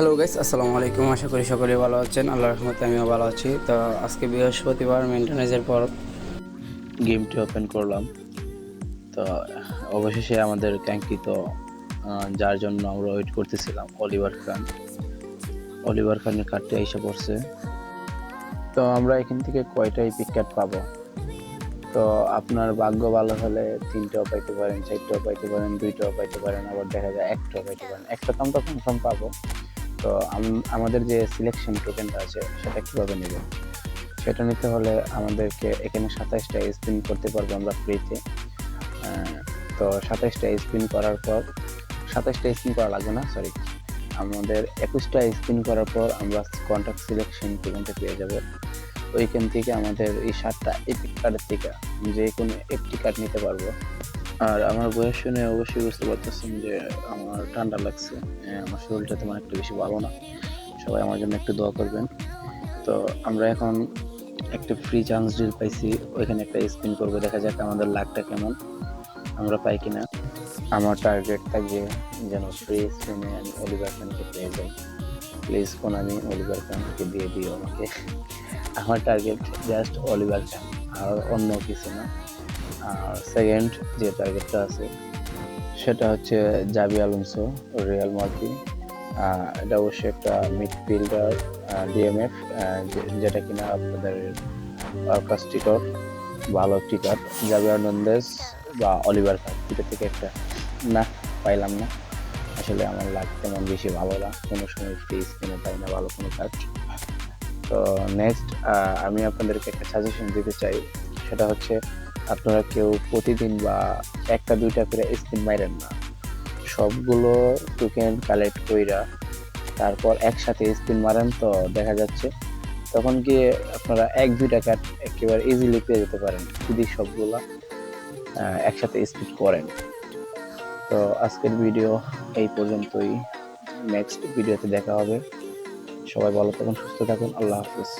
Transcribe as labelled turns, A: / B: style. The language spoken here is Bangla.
A: হ্যালো গাইস আসসালামু আলাইকুম। আশা করি সকলেই ভালো আছেন। আল্লাহর রহমতে আমিও ভালো আছি। তো আজকে বৃহস্পতিবার মেনটেন্যান্সের পর
B: গেমটি ওপেন করলাম। তো অবশেষে আমাদের আহ, যার জন্য আমরা ওয়েট করতেছিলাম অলিভার খান অলিভার খানের কার্ডটি এসে পড়ছে। তো আমরা এখান থেকে কয়টাই পিক কার্ড পাবো? তো আপনার ভাগ্য ভালো হলে তিনটাও পাইতে পারেন চারটাও পাইতে পারেন দুইটাও পাইতে পারেন আবার দেখা যায় একটাও পাইতে পারেন। একটা তো কনফার্ম পাবো। তো আমাদের যে সিলেকশন টোকেনটা আছে, সেটা কীভাবে নেব? সেটা নিতে হলে আমাদেরকে এখানে সাতাইশটা স্পিন করতে পারব আমরা ফ্রিতে তো সাতাইশটা স্পিন করার পর, সাতাইশটা স্পিন করা লাগবে না সরি আমাদের একুশটা স্পিন করার পর আমরা কন্ট্রাক্ট সিলেকশন টোকেনটা পেয়ে যাব। ওইখান থেকে আমাদের এই সাতটা এপিক কার্ডের থেকে যে কোনো একটি কার্ড নিতে পারব। আর আমার বয়স শুনে অবশ্যই বুঝতে পারতেছেন যে আমার ঠান্ডা লাগছে। হ্যাঁ, আমার শরীরটা তেমন একটু বেশি ভালো না। সবাই আমার জন্য একটু দোয়া করবেন। তো আমরা এখন একটা ফ্রি চান্স ডিল পাইছি। ওইখানে একটা স্পিন করব। দেখা যাক আমাদের লাকটা কেমন। আমরা পাই কিনা। আমার টার্গেট থাকবে যেন ফ্রি স্পিনে আমি অলিভার খানকে পেয়ে যাই। প্লিজ কোন আমি অলিভার খানকে দিয়ে দিও আমাকে। আমার টার্গেট জাস্ট অলিভার খান আর অন্য কিছু না। আর সেকেন্ড যে টার্গেটটা আছে, সেটা হচ্ছে জাবি আলুনসো রিয়াল মার্কি এটা অবশ্যই একটা মিডফিল্ডার ডিএমএফ যেটা কিনা আপনাদের ওয়ার্কাস টিকট ভালো টিকট জাবি আর্নান্দেজ বা অলিভার কাপ দুটো থেকে একটা। না, পাইলাম না। আসলে আমার লাগ তেমন বেশি ভালো না। কোনো সময় স্পিনে পাই না ভালো কোনো কাজ তো নেক্সট আমি আপনাদেরকে একটা সাজেশন দিতে চাই। সেটা হচ্ছে আপনারা কেউ প্রতিদিন বা একটা, দুইটা করে স্পিন মাইরেন না। সবগুলো টোকেন কালেক্ট কইরা তারপর একসাথে স্পিন মারেন তো দেখা যাচ্ছে। তখন কি আপনারা এক দুই টাকা একেবারে ইজিলি পেয়ে যেতে পারেন যদি সবগুলা একসাথে স্পিন করেন। তো আজকের ভিডিও এই পর্যন্তই। নেক্সট ভিডিওতে দেখা হবে। সবাই ভালো থাকুন, সুস্থ থাকুন। আল্লাহ হাফিজ।